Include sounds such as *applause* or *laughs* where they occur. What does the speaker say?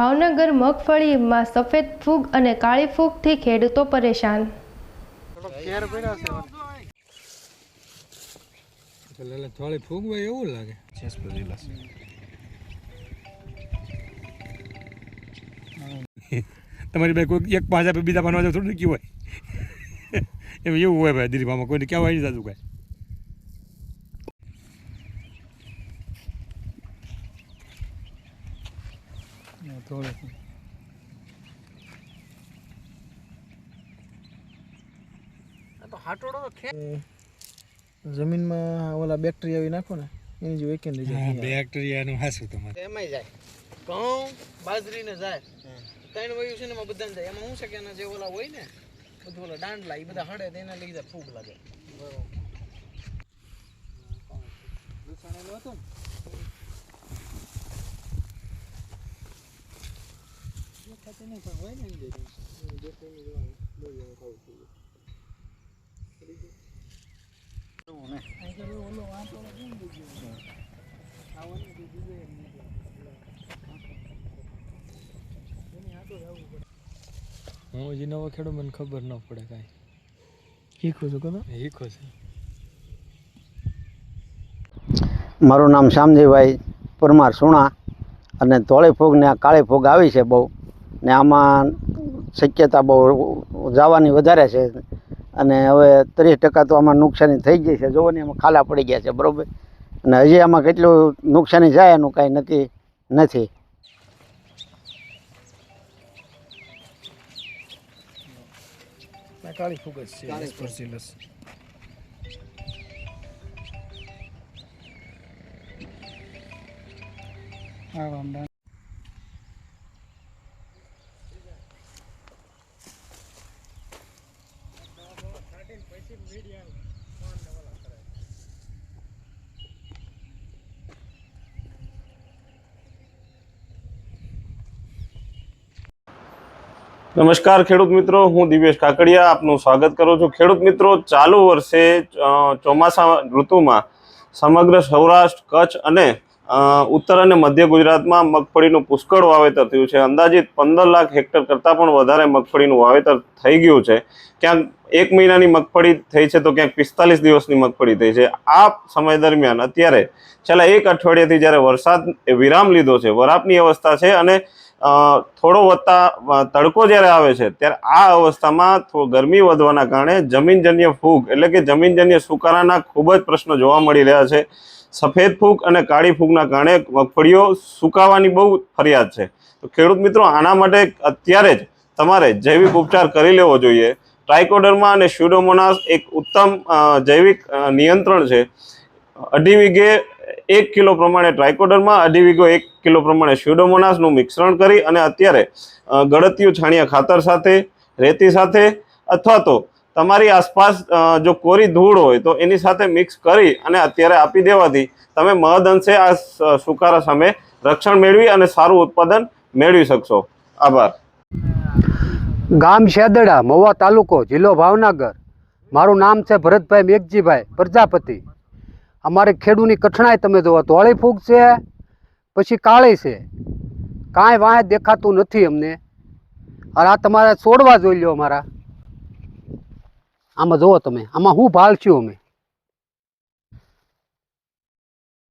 ભાવનગર મગફળીમાં સફેદ ફૂગ અને કાળી ફૂગથી ખેડૂતો પરેશાન. એવું લાગે તમારી ભાઈ કોઈ એક આપે બીજા પાનવા થોડું નક્કી હોય. *laughs* એમ એવું હોય ભાઈ દિલીપામાં કોઈને કહેવાય નહીં થતું કાંઈ. થોડું જમીનમાં ઓલા બેક્ટેરિયા આવી નાખો ને એની જે વેકેન રહી જાય બેક્ટેરિયાનું હાસું તમારે. એમાંય જાય. ઘઉં બાજરી ને જાય. ત્રણ વયું છે ને એમાં બધાને જાય. એમાં શું છે કે એના જે ઓલા હોય ને બધું ઓલા દાંડલા એ બધા હડે તેના લીધે ફૂગ લાગે. હું હજી નવો ખેડો મને ખબર ન પડે કાંઈ. શીખું છું હીખો છે. મારું નામ શ્યામજીભાઈ પરમાર સુણા અને ધોળી ફૂગને આ કાળી ફૂગ આવી છે બહુ. ને આમાં શક્યતા બહુ જવાની વધારે છે. અને હવે ત્રીસ ટકા તો આમાં નુકસાની થઈ ગઈ છે. જોવો ને એમાં ખાલા પડી ગયા છે બરાબર? અને હજી આમાં કેટલું નુકસાની જાય એનું કાંઈ નક્કી નથી. કાળી ફૂગ જ છે સ્પર્શિલસ નમસ્કાર ખેડૂત મિત્રો, હું દિવેશ કાકડિયા આપનું સ્વાગત કરું છું. ખેડૂત મિત્રો, ચાલુ વર્ષે ચોમાસા ઋતુમાં સમગ્ર સૌરાષ્ટ્ર, કચ્છ અને ઉત્તર અને મધ્ય ગુજરાતમાં મગફળીનું પુષ્કળ વાવેતર થયું છે. અંદાજિત પંદર લાખ હેક્ટર કરતાં પણ વધારે મગફળીનું વાવેતર થઈ ગયું છે. ક્યાંક એક મહિનાની મગફળી થઈ છે તો ક્યાંક પિસ્તાલીસ દિવસની મગફળી થઈ છે. આ સમય દરમિયાન અત્યારે છેલ્લા એક અઠવાડિયાથી જ્યારે વરસાદ વિરામ લીધો છે, વરાપની અવસ્થા છે અને થોડો વધતા તડકો જ્યારે આવે છે, ત્યારે આ અવસ્થામાં ગરમી વધવાના કારણે જમીનજન્ય ફૂગ, એટલે કે જમીનજન્ય સુકારાના ખૂબ જ પ્રશ્નો જોવા મળી રહ્યા છે. સફેદ ફૂગ અને કાળી ફૂગના કારણે મગફળીઓ સુકાવાની બહુ ફરિયાદ છે. તો ખેડૂત મિત્રો, આના માટે અત્યારે જ તમારે જૈવિક ઉપચાર કરી લેવો જોઈએ. ટ્રાઇકોડર્મા અને સ્યુડોમોનાસ એક ઉત્તમ જૈવિક નિયંત્રણ છે. અઢી વીઘે એક કિલો પ્રમાણે ટ્રાયકોડરમાં અઢી વીઘો એક કિલો પ્રમાણે સ્યુડોમોનાસનું મિશ્રણ કરી અને અત્યારે ગળતિયું છાણિયા ખાતર સાથે, રેતી સાથે અથવા તો તમારી આસપાસ જો કોરી ધૂળ હોય તો એની સાથે મિક્સ કરી અને અત્યારે આપી દેવાથી તમે મહદ અંશે આ સુકારા સામે રક્ષણ મેળવી અને સારું ઉત્પાદન મેળવી શકશો. આભાર. ગામ શેદડા, મહુવા તાલુકો, જિલ્લો ભાવનગર. મારું નામ છે ભરતભાઈ મેઘજીભાઈ, પ્રજાપતિ. અમારે ખેડૂની કઠણાઈ તમે જોવો ધોળી ફૂગ છે, પછી કાળી છે. કાંઈ વાંય દેખાતું નથી અમને. અરે આ તમારે છોડવા જોઈ લો અમારા. આમાં જુઓ તમે, આમાં હું ભાળશું અમે.